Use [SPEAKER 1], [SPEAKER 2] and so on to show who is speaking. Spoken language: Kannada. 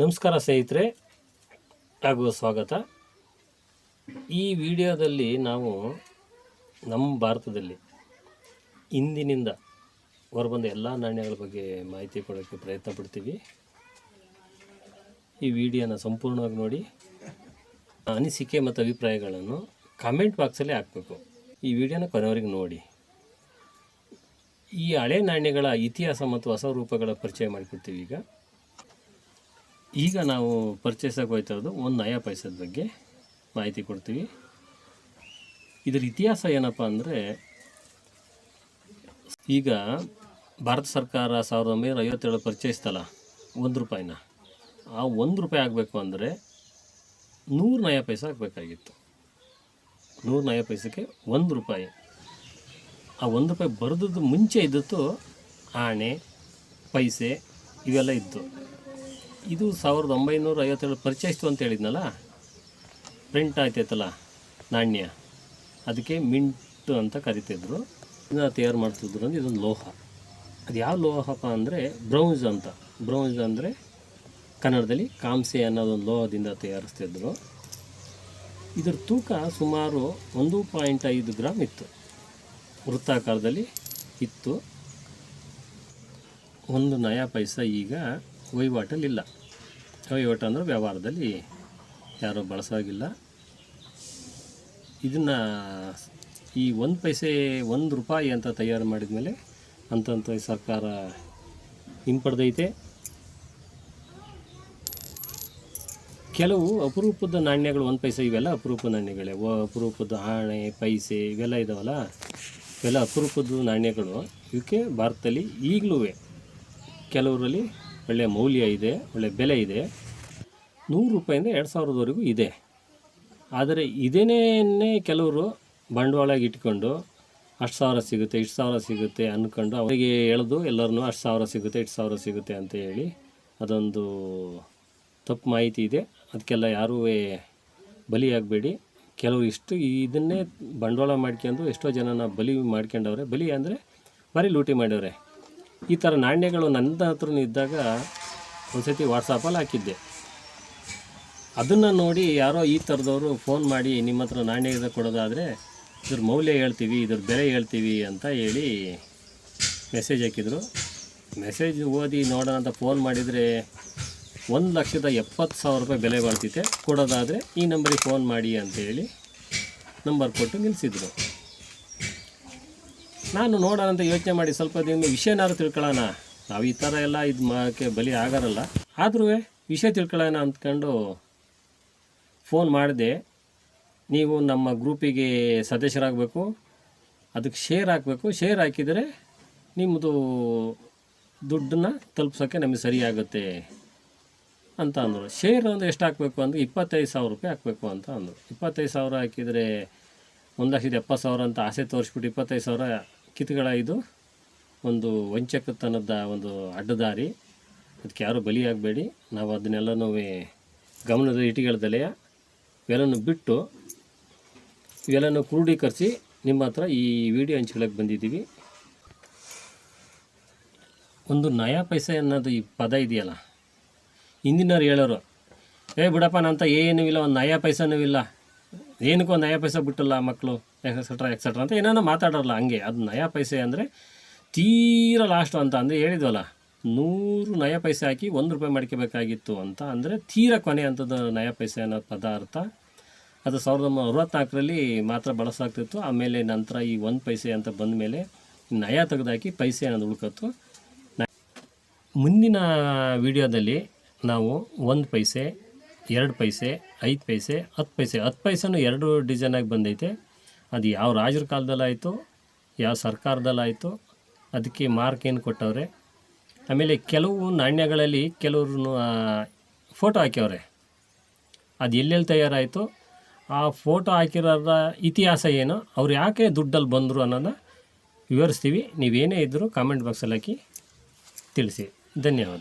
[SPEAKER 1] ನಮಸ್ಕಾರ ಸ್ನೇಹಿತರೆ ಹಾಗೂ ಸ್ವಾಗತ. ಈ ವಿಡಿಯೋದಲ್ಲಿ ನಾವು ನಮ್ಮ ಭಾರತದಲ್ಲಿ ಇಂದಿನಿಂದ ಹೊರಬಂದ ಎಲ್ಲ ನಾಣ್ಯಗಳ ಬಗ್ಗೆ ಮಾಹಿತಿ ಕೊಡೋಕ್ಕೆ ಪ್ರಯತ್ನ ಪಡ್ತೀವಿ. ಈ ವಿಡಿಯೋನ ಸಂಪೂರ್ಣವಾಗಿ ನೋಡಿ, ಅನಿಸಿಕೆ ಮತ್ತು ಅಭಿಪ್ರಾಯಗಳನ್ನು ಕಾಮೆಂಟ್ ಬಾಕ್ಸಲ್ಲಿ ಹಾಕಬೇಕು. ಈ ವಿಡಿಯೋನ ಕೊನೆಯವರೆಗೆ ನೋಡಿ. ಈ ಹಳೆ ನಾಣ್ಯಗಳ ಇತಿಹಾಸ ಮತ್ತು ಹೊಸ ರೂಪಗಳ ಪರಿಚಯ ಮಾಡಿಕೊಡ್ತೀವಿ ಈಗ. ಈಗ ನಾವು ಪರ್ಚೇಸಾಗಿ ಹೋಗ್ತಾ ಇರೋದು ಒಂದು ನಯಾ ಪೈಸದ ಬಗ್ಗೆ ಮಾಹಿತಿ ಕೊಡ್ತೀವಿ. ಇದರ ಇತಿಹಾಸ ಏನಪ್ಪ ಅಂದರೆ ಈಗ ಭಾರತ ಸರ್ಕಾರ ಸಾವಿರದ ಒಂಬೈನೂರ ಐವತ್ತೇಳು ಪರಿಚಯಿಸ್ತಲ್ಲ ಒಂದು ರೂಪಾಯಿನ. ಆ ಒಂದು ರೂಪಾಯಿ ಆಗಬೇಕು ಅಂದರೆ ನೂರು ನಯ ಪೈಸೆ ಆಗಬೇಕಾಗಿತ್ತು. ನೂರು ನಯ ಪೈಸಕ್ಕೆ ಒಂದು ರೂಪಾಯಿ. ಆ ಒಂದು ರೂಪಾಯಿ ಬರೆದದ್ದು ಮುಂಚೆ ಇದ್ದದ್ದು ಆಣೆ, ಪೈಸೆ ಇವೆಲ್ಲ ಇತ್ತು. ಇದು ಸಾವಿರದ ಒಂಬೈನೂರ ಐವತ್ತೇಳು ಪರಿಚಯಿಸ್ತು ಅಂತ ಹೇಳಿದ್ನಲ್ಲ? ಪ್ರಿಂಟ್ ಆಯ್ತೈತಲ್ಲ ನಾಣ್ಯ. ಅದಕ್ಕೆ ಮಿಂಟ್ ಅಂತ ಕರಿತಿದ್ರು. ಇದನ್ನ ತಯಾರು ಮಾಡ್ತಿದ್ರು ಅಂದರೆ ಇದೊಂದು ಲೋಹ. ಅದು ಯಾವ ಲೋಹಪ್ಪ ಅಂದರೆ ಬ್ರೌನ್ಸ್ ಅಂತ. ಬ್ರೌನ್ಸ್ ಅಂದರೆ ಕನ್ನಡದಲ್ಲಿ ಕಾಂಸೆ ಅನ್ನೋದೊಂದು ಲೋಹದಿಂದ ತಯಾರಿಸ್ತಿದ್ರು. ಇದರ ತೂಕ ಸುಮಾರು ಒಂದು ಪಾಯಿಂಟ್ ಐದು ಗ್ರಾಮ್ ಇತ್ತು. ವೃತ್ತಾಕಾರದಲ್ಲಿ ಇತ್ತು. ಒಂದು ನಯಾ ಪೈಸ ಈಗ ವಹಿವಾಟಲ್ಲಿಲ್ಲ. ವಹಿವಾಟು ಅಂದರೆ ವ್ಯವಹಾರದಲ್ಲಿ ಯಾರೂ ಬಳಸೋಗಿಲ್ಲ. ಇದನ್ನು ಈ ಒಂದು ಪೈಸೆ ಒಂದು ರೂಪಾಯಿ ಅಂತ ತಯಾರು ಮಾಡಿದ ಮೇಲೆ ಅಂತಂತ ಸರ್ಕಾರ ಹಿಂಪಡೆದೈತೆ. ಕೆಲವು ಅಪರೂಪದ ನಾಣ್ಯಗಳು ಒಂದು ಪೈಸೆ, ಇವೆಲ್ಲ ಅಪರೂಪದ ನಾಣ್ಯಗಳೇ. ಅಪರೂಪದ ಆಣೆ, ಪೈಸೆ ಇವೆಲ್ಲ ಇದಾವಲ್ಲ? ಇವೆಲ್ಲ ಅಪರೂಪದ ನಾಣ್ಯಗಳು. ಇವಕ್ಕೆ ಭಾರತದಲ್ಲಿ ಈಗಲೂ ಕೆಲವರಲ್ಲಿ ಒಳ್ಳೆಯ ಮೌಲ್ಯ ಇದೆ ಒಳ್ಳೆಯ ಬೆಲೆ ಇದೆ. ನೂರು ರೂಪಾಯಿಂದ ಎರಡು ಸಾವಿರದವರೆಗೂ ಇದೆ. ಆದರೆ ಇದೇನೇ ಕೆಲವರು ಬಂಡವಾಳ ಇಟ್ಕೊಂಡು ಅಷ್ಟು ಸಾವಿರ ಸಿಗುತ್ತೆ, ಇಷ್ಟು ಸಾವಿರ ಸಿಗುತ್ತೆ ಅಂದ್ಕೊಂಡು ಅವರಿಗೆ ಎಳೆದು ಎಲ್ಲರನ್ನೂ ಅಷ್ಟು ಸಾವಿರ ಸಿಗುತ್ತೆ, ಇಷ್ಟು ಸಾವಿರ ಸಿಗುತ್ತೆ ಅಂತ ಹೇಳಿ ಅದೊಂದು ತಪ್ಪು ಮಾಹಿತಿ ಇದೆ. ಅದಕ್ಕೆಲ್ಲ ಯಾರೂ ಬಲಿಯಾಗಬೇಡಿ. ಕೆಲವು ಇಷ್ಟು ಇದನ್ನೇ ಬಂಡವಾಳ ಮಾಡ್ಕೊಂಡು ಎಷ್ಟೋ ಜನನ ಬಲಿ ಮಾಡ್ಕೊಂಡವ್ರೆ. ಬಲಿ ಅಂದರೆ ಬರೀ ಲೂಟಿ ಮಾಡ್ಯವ್ರೆ ಈ ಥರ ನಾಣ್ಯಗಳು ನನ್ನ ಹತ್ರ ಇದ್ದಾಗ ಒಂದ್ಸತಿ ವಾಟ್ಸಪ್ಪಲ್ಲಿ ಹಾಕಿದ್ದೆ. ಅದನ್ನು ನೋಡಿ ಯಾರೋ ಈ ಥರದವರು ಫೋನ್ ಮಾಡಿ ನಿಮ್ಮ ಹತ್ರ ನಾಣ್ಯ ಕೊಡೋದಾದರೆ ಇದ್ರ ಮೌಲ್ಯ ಹೇಳ್ತೀವಿ, ಇದ್ರ ಬೆಲೆ ಹೇಳ್ತೀವಿ ಅಂತ ಹೇಳಿ ಮೆಸೇಜ್ ಹಾಕಿದರು. ಮೆಸೇಜ್ ಓದಿ ನೋಡೋಣ ಅಂತ ಫೋನ್ ಮಾಡಿದರೆ ಒಂದು ಲಕ್ಷದ ಎಪ್ಪತ್ತು ಸಾವಿರ ರೂಪಾಯಿ ಬೆಲೆ ಬಾಳ್ತಿತ್ತೆ ಕೊಡೋದಾದರೆ ಈ ನಂಬರಿಗೆ ಫೋನ್ ಮಾಡಿ ಅಂತೇಳಿ ನಂಬರ್ ಕೊಟ್ಟು ನಿಲ್ಲಿಸಿದ್ರು ನಾನು ನೋಡೋಣ ಅಂತ ಯೋಚನೆ ಮಾಡಿ ಸ್ವಲ್ಪ ದಿನ ವಿಷಯನಾದ್ರೂ ತಿಳ್ಕೊಳ್ಳೋಣ. ನಾವು ಈ ಥರ ಎಲ್ಲ ಇದು ಮಾಡೋಕ್ಕೆ ಬಲಿ ಆಗೋಲ್ಲ ಆದ್ರೂ ವಿಷಯ ತಿಳ್ಕೊಳ್ಳೋಣ ಅಂದ್ಕೊಂಡು ಫೋನ್ ಮಾಡಿದೆ. ನೀವು ನಮ್ಮ ಗ್ರೂಪಿಗೆ ಸದಸ್ಯರಾಗಬೇಕು. ಅದಕ್ಕೆ ಶೇರ್ ಹಾಕಬೇಕು. ಶೇರ್ ಹಾಕಿದರೆ ನಿಮ್ಮದು ದುಡ್ಡನ್ನ ತಲುಪ್ಸೋಕ್ಕೆ ನಮಗೆ ಸರಿಯಾಗುತ್ತೆ ಅಂತ ಅಂದರು. ಶೇರ್ ಒಂದು ಎಷ್ಟು ಹಾಕಬೇಕು ಅಂದರೆ? ಇಪ್ಪತ್ತೈದು ಸಾವಿರ ರೂಪಾಯಿ ಹಾಕಬೇಕು ಅಂತ ಅಂದರು. ಇಪ್ಪತ್ತೈದು ಸಾವಿರ ಹಾಕಿದರೆ ಒಂದು ಲಕ್ಷದ ಎಪ್ಪತ್ತು ಸಾವಿರ ಅಂತ ಆಸೆ ತೋರಿಸ್ಬಿಟ್ಟು ಇಪ್ಪತ್ತೈದು ಸಾವಿರ ಕಿತ್ಗಳ ಇದು. ಒಂದು ವಂಚಕತನದ ಒಂದು ಅಡ್ಡದಾರಿ. ಅದಕ್ಕೆ ಯಾರೂ ಬಲಿಯಾಗಬೇಡಿ. ನಾವು ಅದನ್ನೆಲ್ಲನೂ ಗಮನದ ಇಟಿಗೆಳ್ದಲೆ ಇವೆಲ್ಲನೂ ಬಿಟ್ಟು ಇವೆಲ್ಲನೂ ಕ್ರೋಢೀಕರಿಸಿ ನಿಮ್ಮ ಹತ್ರ ಈ ವಿಡಿಯೋ ಹಂಚ್ಕೊಳ್ಳೋಕೆ ಬಂದಿದ್ದೀವಿ. ಒಂದು ನಯಾ ಪೈಸೆ ಅನ್ನೋದು ಈ ಪದ ಇದೆಯಲ್ಲ. ಹಿಂದಿನವ್ರು ಹೇಳೋರು, ಏ ಬಿಡಪ್ಪ ನಂತ ಏನೂ ಇಲ್ಲ, ಒಂದು ನಯಾ ಪೈಸನೂ ಇಲ್ಲ. ಏನಕ್ಕೂ ಒಂದು ನಯಾ ಪೈಸೆ ಬಿಟ್ಟಲ್ಲ ಮಕ್ಕಳು ಎಕ್ಸೆಟ್ರಾ ಎಕ್ಸೆಟ್ರಾ ಅಂತ ಏನೇನೋ ಮಾತಾಡೋಲ್ಲ ಹಂಗೆ. ಅದು ನಯಾ ಪೈಸೆ ಅಂದರೆ ತೀರ ಲಾಸ್ಟು ಅಂತ ಅಂದರೆ ಹೇಳಿದ್ವಲ್ಲ, ನೂರು ನಯ ಪೈಸೆ ಹಾಕಿ ಒಂದು ರೂಪಾಯಿ ಮಾಡ್ಕೋಬೇಕಾಗಿತ್ತು ಅಂತ ಅಂದರೆ ತೀರ ಕೊನೆ ಅಂಥದ್ದು ನಯಾ ಪೈಸೆ ಅನ್ನೋ ಪದಾರ್ಥ. ಅದು ಸಾವಿರದ ಒಂಬೈನೂರ ಅರವತ್ತ್ನಾಲ್ಕರಲ್ಲಿ ಮಾತ್ರ ಬಳಸಾಗ್ತಿತ್ತು. ಆಮೇಲೆ ನಂತರ ಈ ಒಂದು ಪೈಸೆ ಅಂತ ಬಂದ ಮೇಲೆ ನಯ ತೆಗೆದಾಕಿ ಪೈಸೆ ಅನ್ನೋದು ಉಳ್ಕತ್ತು. ಮುಂದಿನ ವಿಡಿಯೋದಲ್ಲಿ ನಾವು ಒಂದು ಪೈಸೆ ಎರಡು ಪೈಸೆ, ಐದು ಪೈಸೆ, ಹತ್ತು ಪೈಸೆ. ಹತ್ತು ಪೈಸೆನೂ ಎರಡು ಡಿಸೈನಾಗಿ ಬಂದೈತೆ. ಅದು ಯಾವ ರಾಜರ ಕಾಲದಲ್ಲಾಯಿತು, ಯಾವ ಸರ್ಕಾರದಲ್ಲಾಯಿತು, ಅದಕ್ಕೆ ಮಾರ್ಕ್ ಏನು ಕೊಟ್ಟವ್ರೆ? ಆಮೇಲೆ ಕೆಲವು ನಾಣ್ಯಗಳಲ್ಲಿ ಕೆಲವ್ರು ಫೋಟೋ ಹಾಕ್ಯವ್ರೆ. ಅದು ಎಲ್ಲೆಲ್ಲಿ ತಯಾರಾಯಿತು? ಆ ಫೋಟೋ ಹಾಕಿರೋದ ಇತಿಹಾಸ ಏನು? ಅವ್ರು ಯಾಕೆ ದುಡ್ಡಲ್ಲಿ ಬಂದರು ಅನ್ನೋದನ್ನ ವಿವರಿಸ್ತೀವಿ. ನೀವೇನೇ ಇದ್ದರೂ ಕಾಮೆಂಟ್ ಬಾಕ್ಸಲ್ಲಿ ಹಾಕಿ ತಿಳಿಸಿ. ಧನ್ಯವಾದ.